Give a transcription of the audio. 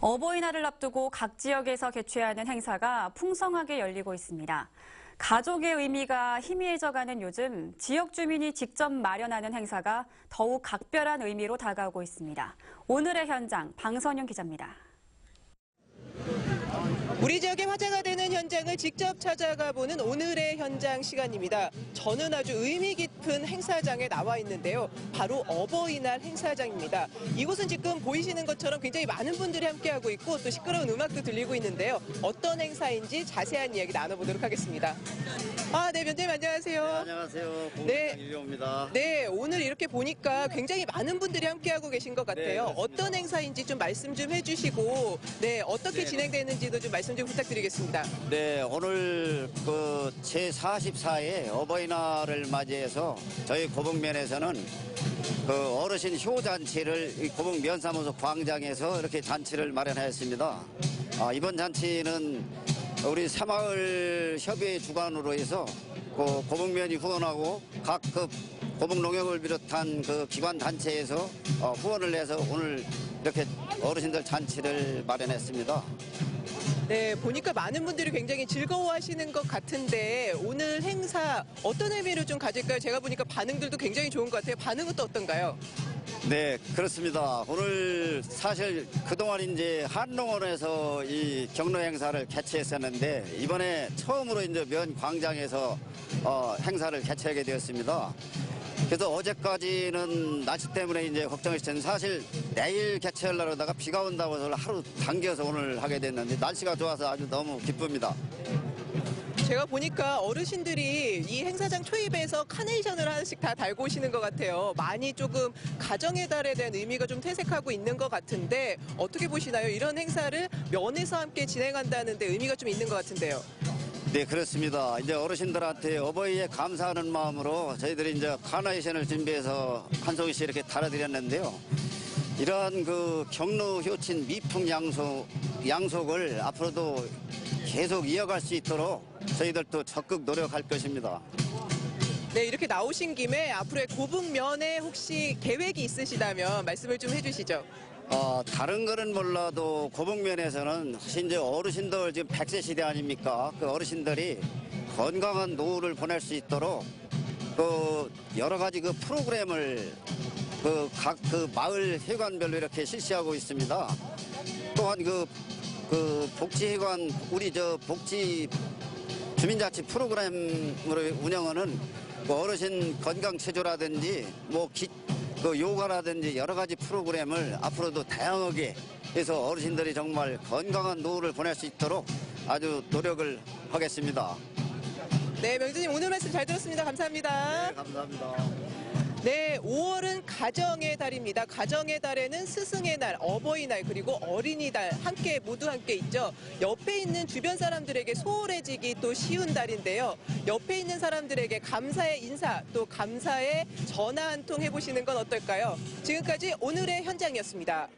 어버이날을 앞두고 각 지역에서 개최하는 행사가 풍성하게 열리고 있습니다. 가족의 의미가 희미해져가는 요즘 지역 주민이 직접 마련하는 행사가 더욱 각별한 의미로 다가오고 있습니다. 오늘의 현장 방선영 기자입니다. 우리 지역의 화제가 되는 현장을 직접 찾아가 보는 오늘의 현장 시간입니다. 저는 아주 의미 깊은 행사장에 나와 있는데요. 바로 어버이날 행사장입니다. 이곳은 지금 보이시는 것처럼 굉장히 많은 분들이 함께하고 있고 또 시끄러운 음악도 들리고 있는데요. 어떤 행사인지 자세한 이야기 나눠보도록 하겠습니다. 아, 네, 면장님 안녕하세요. 안녕하세요. 네. 이료입니다. 네, 오늘 이렇게 보니까 굉장히 많은 분들이 함께하고 계신 것 같아요. 네. 어떤 행사인지 좀 말씀 좀 해주시고, 네, 어떻게 네, 진행되는지도 좀 말씀 좀 부탁드리겠습니다. 네, 오늘 그 제44회 어버이날을 맞이해서 저희 고북면에서는 그 어르신 효잔치를 이 고북 면사무소 광장에서 이렇게 잔치를 마련하였습니다. 아, 이번 잔치는 우리 새마을 협의회 주관으로 해서 그 고북면이 후원하고 각급 고북 농협을 비롯한 그 기관 단체에서 어, 후원을 해서 오늘 이렇게 어르신들 잔치를 마련했습니다. 네, 보니까 많은 분들이 굉장히 즐거워하시는 것 같은데 오늘 행사 어떤 의미를 좀 가질까요? 제가 보니까 반응들도 굉장히 좋은 것 같아요. 반응은 또 어떤가요? 네, 그렇습니다. 오늘 사실 그동안 이제 한농원에서 이 경로 행사를 개최했었는데 이번에 처음으로 이제 면 광장에서 어, 행사를 개최하게 되었습니다. 그래서 어제까지는 날씨 때문에 이제 걱정했었는데 사실 내일 개최하려다가 비가 온다고 해서 하루 당겨서 오늘 하게 됐는데 날씨가 좋아서 아주 너무 기쁩니다. 제가 보니까 어르신들이 이 행사장 초입에서 카네이션을 하나씩 다 달고 오시는 것 같아요. 많이 조금 가정의 달에 대한 의미가 좀 퇴색하고 있는 것 같은데 어떻게 보시나요? 이런 행사를 면에서 함께 진행한다는데 의미가 좀 있는 것 같은데요. 네, 그렇습니다. 이제 어르신들한테 어버이에 감사하는 마음으로 저희들이 이제 카네이션을 준비해서 한 송이씩 이렇게 달아드렸는데요. 이러한 그 경로 효친 미풍 양속, 양속을 앞으로도 계속 이어갈 수 있도록 저희들도 적극 노력할 것입니다. 네, 이렇게 나오신 김에 앞으로의 고북면에 혹시 계획이 있으시다면 말씀을 좀 해주시죠. 어, 다른 거는 몰라도 고북면에서는 사실 이제 어르신들 지금 100세 시대 아닙니까? 그 어르신들이 건강한 노후를 보낼 수 있도록 그 여러 가지 그 프로그램을 그각그 마을 회관별로 이렇게 실시하고 있습니다. 또한 그, 그 복지회관, 우리 저 복지 주민자치 프로그램으로 운영하는 그 어르신 건강체조라든지 뭐 기, 그 요가라든지 여러 가지 프로그램을 앞으로도 다양하게 해서 어르신들이 정말 건강한 노후를 보낼 수 있도록 아주 노력을 하겠습니다. 네, 명주님 오늘 말씀 잘 들었습니다. 감사합니다. 감사합니다. 네, 5월은 가정의 달입니다. 가정의 달에는 스승의 날, 어버이날, 그리고 어린이날 함께 모두 함께 있죠. 옆에 있는 주변 사람들에게 소홀해지기 또 쉬운 달인데요. 옆에 있는 사람들에게 감사의 인사, 또 감사의 전화 한 통 해보시는 건 어떨까요? 지금까지 오늘의 현장이었습니다.